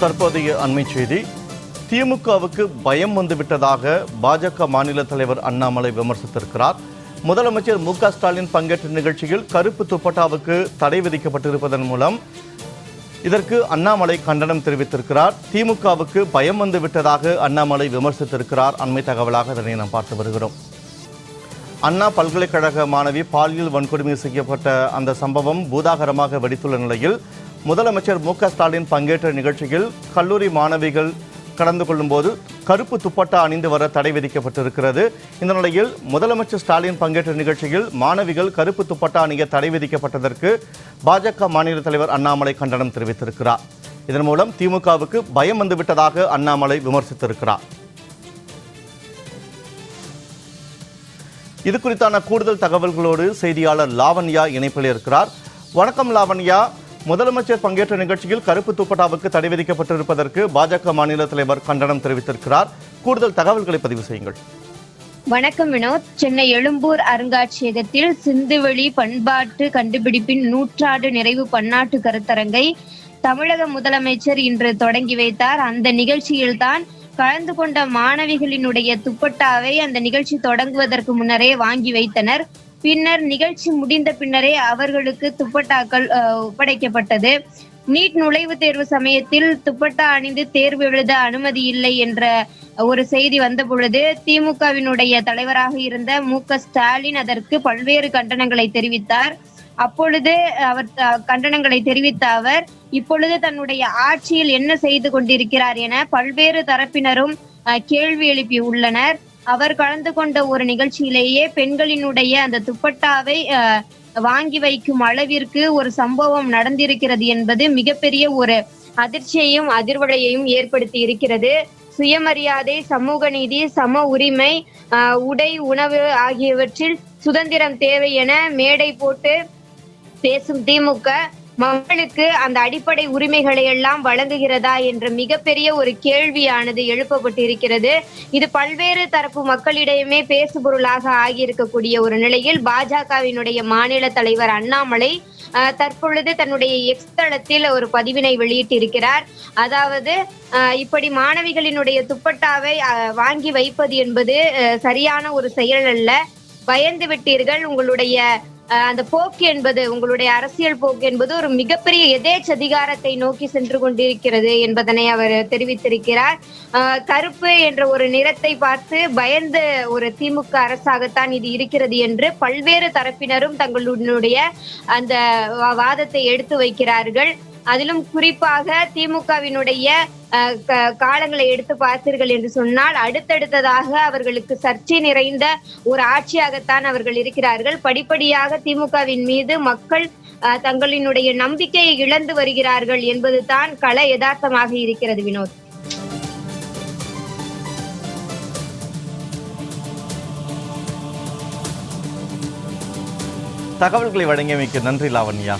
தற்போதைய அண்மை செய்தி. திமுகவுக்கு பயம் வந்துவிட்டதாக பாஜக மாநில தலைவர் அண்ணாமலை விமர்சித்திருக்கிறார். முதலமைச்சர் மு க ஸ்டாலின் பங்கேற்ற நிகழ்ச்சியில் கருப்பு துப்பட்டாவுக்கு தடை விதிக்கப்பட்டிருப்பதன் மூலம் இதற்கு அண்ணாமலை கண்டனம் தெரிவித்திருக்கிறார். திமுகவுக்கு பயம் வந்து விட்டதாக அண்ணாமலை விமர்சித்திருக்கிறார். அண்மை தகவலாக இதனை நாம் பார்த்து வருகிறோம். அண்ணா பல்கலைக்கழக மாணவி பாலியல் வன்கொடுமை செய்யப்பட்ட அந்த சம்பவம் பூதாகரமாக வெடித்துள்ள நிலையில் முதலமைச்சர் மு ஸ்டாலின் பங்கேற்ற நிகழ்ச்சியில் கல்லூரி மாணவிகள் கலந்து கொள்ளும்போது கருப்பு துப்பட்டா அணிந்து வர தடை விதிக்கப்பட்டிருக்கிறது. இந்த நிலையில் முதலமைச்சர் ஸ்டாலின் பங்கேற்ற நிகழ்ச்சியில் மாணவிகள் கருப்பு துப்பட்டா அணிய தடை விதிக்கப்பட்டதற்கு பாஜக மாநில தலைவர் அண்ணாமலை கண்டனம் தெரிவித்திருக்கிறார். இதன் மூலம் திமுகவுக்கு பயம் வந்துவிட்டதாக அண்ணாமலை விமர்சித்திருக்கிறார். இது குறித்தான கூடுதல் தகவல்களோடு செய்தியாளர் லாவண்யா இணைப்பில் இருக்கிறார். வணக்கம் லாவண்யா. முதலமைச்சர் பங்கேற்ற நிகழ்ச்சியில் கருப்பு துப்பட்டாவுக்கு தடை விதிக்கப்பட்டிருப்பதற்கு பாஜக மாநில தலைவர் கண்டனம் தெரிவித்திருக்கிறார். கூடுதல் தகவல்களை பதிவு செய்யுங்கள். வணக்கம் வினோத். சென்னை எழும்பூர் அருங்காட்சியகத்தில் சிந்துவெளி பண்பாட்டு கண்டுபிடிப்பின் நூற்றாண்டு நிறைவு பன்னாட்டு கருத்தரங்கை தமிழக முதலமைச்சர் இன்று தொடங்கி வைத்தார். அந்த நிகழ்ச்சியில்தான் கலந்து கொண்ட மாணவிகளினுடைய துப்பட்டாவை அந்த நிகழ்ச்சி தொடங்குவதற்கு முன்னரே வாங்கி வைத்தனர். பின்னர் நிகழ்ச்சி முடிந்த பின்னரே அவர்களுக்கு துப்பட்டாக்கள் அஹ், ஒப்படைக்கப்பட்டது. நீட் நுழைவுத் தேர்வு சமயத்தில் துப்பட்டா அணிந்து தேர்வு எழுத அனுமதி இல்லை என்ற ஒரு செய்தி வந்த பொழுது திமுகவினுடைய தலைவராக இருந்த மு. க. ஸ்டாலின் அதற்கு பல்வேறு கண்டனங்களை தெரிவித்தார். அப்பொழுது அவர் கண்டனங்களை தெரிவித்த அவர் இப்பொழுது தன்னுடைய ஆட்சியில் என்ன செய்து கொண்டிருக்கிறார் என பல்வேறு தரப்பினரும் அஹ், கேள்வி எழுப்பி உள்ளனர் அவர் கலந்து கொண்ட ஒரு நிகழ்ச்சியிலேயே பெண்களினுடைய அந்த துப்பட்டாவை அஹ், வாங்கி வைக்கும் அளவிற்கு ஒரு சம்பவம் நடந்திருக்கிறது என்பது மிகப்பெரிய ஒரு அதிர்ச்சியையும் அதிர்வலையையும் ஏற்படுத்தி இருக்கிறது. சுயமரியாதை சமூக நீதி சம உரிமை ஆஹ், உடை உணவு ஆகியவற்றில் சுதந்திரம் தேவை என மேடை போட்டு பேசும் திமுக மக்களுக்கு அந்த அடிப்படை உரிமைகளை எல்லாம் வழங்குகிறதா என்ற மிகப்பெரிய ஒரு கேள்வியானது எழுப்பப்பட்டிருக்கிறது. இது பல்வேறு தரப்பு மக்களிடையுமே பேசுபொருளாக ஆகியிருக்கக்கூடிய ஒரு நிலையில் பாஜகவினுடைய மாநில தலைவர் அண்ணாமலை தற்பொழுது தன்னுடைய எக்ஸ் தளத்தில் ஒரு பதிவினை வெளியிட்டிருக்கிறார். அதாவது இப்படி மாணவிகளினுடைய துப்பட்டாவை வாங்கி வைப்பது என்பது சரியான ஒரு செயல் அல்ல. பயந்து விட்டீர்கள் உங்களுடைய அந்த போக்கு என்பது உங்களுடைய அரசியல் போக்கு என்பது ஒரு மிகப்பெரிய எதேச்ச அதிகாரத்தை நோக்கி சென்று கொண்டிருக்கிறது என்பதனை அவர் தெரிவித்திருக்கிறார். கருப்பு என்ற ஒரு நிறத்தை பார்த்து பயந்த ஒரு திமுக அரசாகத்தான் இது இருக்கிறது என்று பல்வேறு தரப்பினரும் தங்களுடைய அந்த வா- வாதத்தை எடுத்து வைக்கிறார்கள். அதிலும் குறிப்பாக திமுகவினுடைய காலங்களை எடுத்து பார்த்தீர்கள் என்று சொன்னால் அடுத்தடுத்ததாக அவர்களுக்கு சர்ச்சை நிறைந்த ஒரு ஆட்சியாகத்தான் அவர்கள் இருக்கிறார்கள். படிப்படியாக திமுகவின் மீது மக்கள் தங்களினுடைய நம்பிக்கையை இழந்து வருகிறார்கள் என்பதுதான் கள யதார்த்தமாக இருக்கிறது வினோத். தகவல்களை வழங்கியமைக்கு நன்றி லாவண்யா.